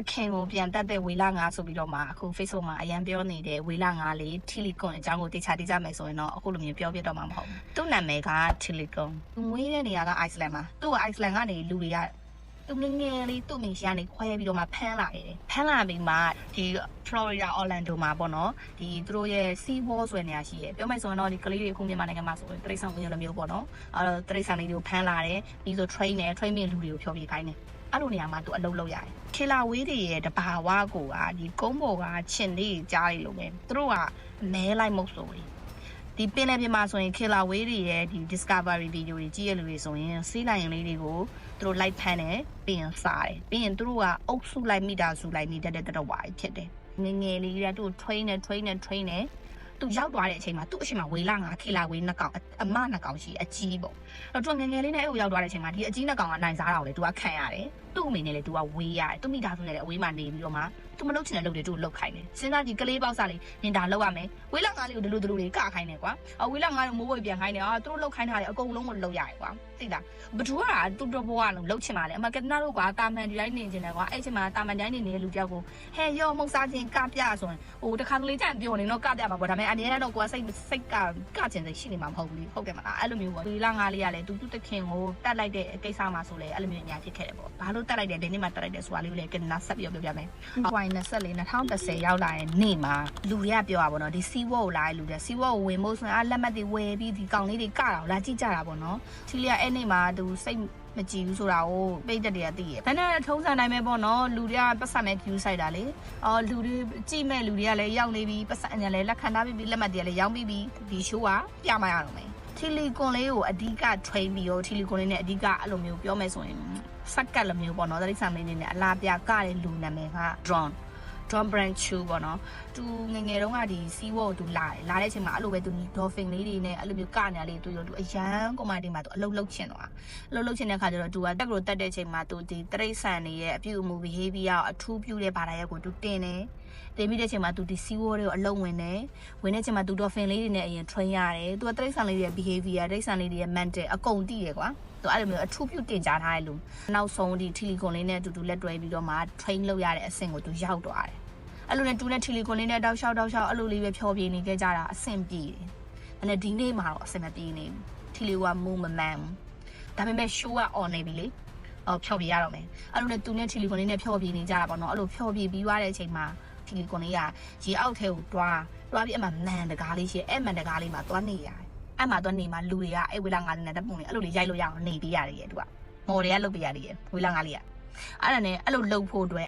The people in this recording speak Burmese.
အခင်ကိုပြန်တက်တဲ့ဝေလာငါဆိုပြီးတော့မှအခု Facebook မှာအရန်ပြောနေတဲ့ဝေလာငါလေး Telecom အကြောင်းကိုတေချာတေချာမယ်ဆိုရင်တော့အခုလိုမျိုးပြောပြတော့မှာမဟုတ်ဘူးသူ့နာမည်က Telecom သူမွေးတဲ့နေရာက Iceland မှာသူ့က Iceland ကနေလူတွေကသူငယ်ငယ်လေးသူ့မိရှာနေခွဲပြီးတော့မှဖမ်းလာခဲ့တယ်ဖမ်းလာပြီးမှဒီ Florida Orlando မှာပေါ့နော်ဒီသူတို့ရဲ့ Sea Wall ဆိုတဲ့နေရာရှိတယ်ပြောမယ်ဆိုရင်တော့ဒီကလေးတွေအခုမြန်မာနိုင်ငံမှာဆိုရင်တရိတ်ဆောင်မျိုးလိုမျိုးပေါ့နော်အဲတော့တရိတ်ဆောင်လေးတွေကိုဖမ်းလာတယ်ပြီးဆို train နဲ့ train ပြီးလူတွေကိုဖြောပြခိုင်းတယ် အဲ့လိုနေရာမှာသူအလုပ်လုပ်ရတယ်ခေလာဝေးတွေရဲ့တဘာဝကိုကဒီကုန်းပေါ်ကခြင်လေးကြားရလို့ပဲသူတို့ကမဲလိုက်မဟုတ်ဆိုရင်ဒီပင်လယ်ပြင်မှာဆိုရင်ခေလာဝေးတွေရဲ့ဒီ discovery video တွေကြည့်ရလူတွေဆိုရင်စီးလိုက်ရင်လေးတွေကိုသူတို့လိုက်ဖမ်းတယ်ပြီးရင်စားတယ်ပြီးရင်သူတို့ကအုပ်စုလိုက်မိတာစုလိုက်နေတတ်တဲ့တဝါကြီးဖြစ်တယ်ငယ်ငယ်လေးကသူ့ train နဲ့ train နဲ့ train နဲ့ သူရောက်သွားတဲ့အချိန်မှာသူ့အချိန်မှာဝေလာငါခေလာဝေးနှစ်ကောင်အမနှစ်ကောင်ရှိအကြီးပေါ့အဲ့တော့သူငယ်ငယ်လေးနဲ့အဲ့ကိုရောက်သွားတဲ့အချိန်မှာဒီအကြီးနှစ်ကောင်ကနိုင်စားတာကိုလေသူကခံရတယ်သူ့အမေနဲ့လေသူကဝေးရတယ်သူမိသားစုနဲ့လည်းအဝေးမှာနေပြီးတော့မှသူမလုပ်ချင်တဲ့လုပ်တွေသူ့လုပ်ခိုင်းတယ်စဉ်းစားကြည့်ကလေးပေါက်စားလေးနင်ဒါလုပ်ရမယ်ဝေးလာငါလေးကိုဒီလိုဒီလိုတွေကခိုင်းတယ်ကွာအဝေးလာငါလေးမိုးဝေပြန်ခိုင်းတယ်အာသူတို့လုပ်ခိုင်းတာလေအကုန်လုံးကိုလုပ်ရတယ်ကွာသိလားဘသူကတူတဘောကလုံးလုပ်ချင်ပါလေအမကတနာတို့ကွာတာမန်ဒီတိုင်းနေချင်တယ်ကွာအဲ့ချိန်မှာတာမန်တိုင်းနေနေတဲ့လူတယောက်ကိုဟဲ့ရောမှုတ်စားခြင်းကပြဆိုရင်ဟိုတခါကလေးကြံပြောနေတော့ကပြမှာပေါ့ဒါပေမဲ့အနေနဲ့တော့ကွာစိတ်စိတ်ကကချင်စိတ်ရှိနေမှာမဟုတ်ဘူးလေဟုတ်တယ်မလားအဲ့လိုမျိုးပေါ့ဒီလာငါလေးကလည်းသူသူတခင်ကိုတတ်လိုက်တဲ့ကိစ္စမှာဆိုလေအဲ့လိုမျိုးအများဖြစ်ခဲ့တယ်ပေါ့ဘာလို့တတ်လိုက်တယ်ဒီနေ့မှတတ်လိုက်တယ်ဆိုတာလေးကိုလည်းကနနာဆက်ပြီးပြောပြမယ်။ဝိုင်း24 2010ရောက်လာတဲ့နေ့မှာလူတွေကပြောတာပေါ့နော်ဒီစီဝေါကိုလာတဲ့လူတွေစီဝေါကိုဝင်ဖို့ဆိုရင်အလက်မှတ်တွေဝယ်ပြီးဒီကောင်လေးတွေကတာလာကြည့်ကြတာပေါ့နော်။ချီလီကအဲ့နေ့မှာသူစိတ်မကြည့်ဘူးဆိုတာကိုပိတ်သက်တွေကသိရ။ဒါနဲ့ထုံးစံတိုင်းပဲပေါ့နော်လူတွေကပတ်စံမဲ့ view ဆိုင်တာလေ။အော်လူတွေကြည့်မဲ့လူတွေကလည်းရောက်နေပြီပတ်စံညာလည်းလက်ခံထားပြီးလက်မှတ်တွေကလည်းရောင်းပြီးပြီဒီ show ကပြမရတော့မယ်။ထီလီကွန်လေးကိုအဓိက train ပြီးတော့ထီလီကွန်လေးနဲ့အဓိကအဲ့လိုမျိုးပြောမယ်ဆိုရင်စက်ကတ်လိုမျိုးပေါ့နော်တရိษံလေးနေနဲ့အလားပြကတဲ့လူနာမည်က drone John Branchu ပေါ့နော်သူငငယ်တုန်းကဒီ Sea World သူလာတယ်လာတဲ့အချိန်မှာအဲ့လိုပဲသူ dolphin လေးတွေနဲ့အဲ့လိုမျိုးကညာလေးသူရောသူအရန်ကုန်မတီမှာသူအလုပ်လုပ်ချင်တော့အလုပ်လုပ်ချင်တဲ့ခါကျတော့သူကတက်ကိုတက်တဲ့အချိန်မှာသူဒီတရိတ်ဆန်တွေရဲ့အပြုအမူ behavior အထူးပြုတဲ့ဘာသာရပ်ကိုသူတင်တယ်တင်ပြီးတဲ့အချိန်မှာသူဒီ Sea World တွေကိုအလုပ်ဝင်တယ်ဝင်တဲ့အချိန်မှာသူ dolphin လေးတွေနဲ့အရင် train ရတယ်သူကတရိတ်ဆန်လေးတွေရဲ့ behavior တရိတ်ဆန်လေးတွေရဲ့ mental အကုန်တည်ရယ်ကွာ သူအဲ့လိုမျိုးအထူးပြုတင်ကြားထားတဲ့လူနောက်ဆုံးဒီထီလီကွန်လေးနဲ့အတူတူလက်တွဲပြီးတော့မှ train လုပ်ရတဲ့အဆင့်ကိုသူရောက်သွားတယ်အဲ့လိုနဲ့တူနဲ့ထီလီကွန်လေးနဲ့တောက်လျှောက်တောက်လျှောက်အဲ့လိုလေးပဲဖြောပြနေခဲ့ကြတာအဆင်ပြေတယ်။အဲ့နဲ့ဒီနေ့မှာတော့အဆင်မပြေနေဘူး။ထီလီကမူမမှန်ဘူး။ဒါပေမဲ့ show က on နေပြီလေ။အော်ဖြောပြရတော့မယ်။အဲ့လိုနဲ့တူနဲ့ထီလီကွန်လေးနဲ့ဖြောပြနေကြတာပေါ့နော်။အဲ့လိုဖြောပြပြီးသွားတဲ့အချိန်မှာထီလီကွန်လေးကရေအောက်ထဲကိုတွားတွားပြီးအမှမန်တကားလေးရှိအဲ့မန်တကားလေးမှာတွားနေရတယ်။ အဲ့မှာတွားနေမှာလူတွေကအဲ့ဝေလာငါးလေးနဲ့တပုံလေးအဲ့လိုလေးရိုက်လို့ရအောင်နေပေးရတယ်ရဲ့သူက။မော်တွေကလုတ်ပေးရတယ်ရဲ့ဝေလာငါးလေးက။အဲ့ဒါနဲ့အဲ့လိုလှုပ်ဖို့အတွက်